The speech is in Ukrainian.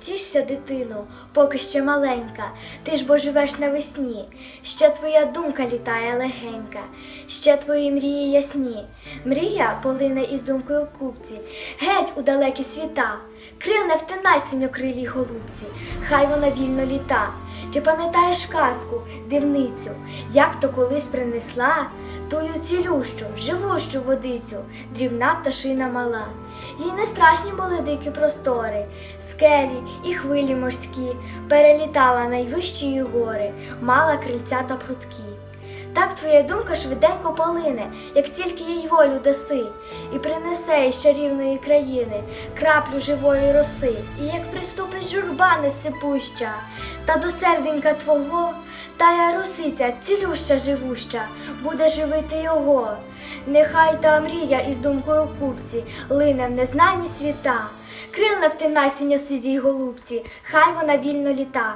тішся, дитино, поки ще маленька, ти ж бо живеш навесні, ще твоя думка літає легенька, ще твої мрії ясні. Мрія полине із думкою в купці, геть у далекі світа. Крил не втинай синьокрилій голубці, хай вона вільно літа. Чи пам'ятаєш казку, дивницю, як то колись принесла тую цілющу, живущу водицю, дрібна пташина мала. Їй не страшні були дикі простори, скелі і хвилі морські, перелітала найвищі гори, мала крильця та прутки. Так твоя думка швиденько полине, як тільки їй волю даси, і принесе із чарівної країни краплю живої роси, і як приступить журба несипуща, та до серденька твого, тая русиця цілюща живуща, буде живити його. Нехай та мрія із думкою купці лине в незнані світа, крил не втинай синьосизій голубці, хай вона вільно літа.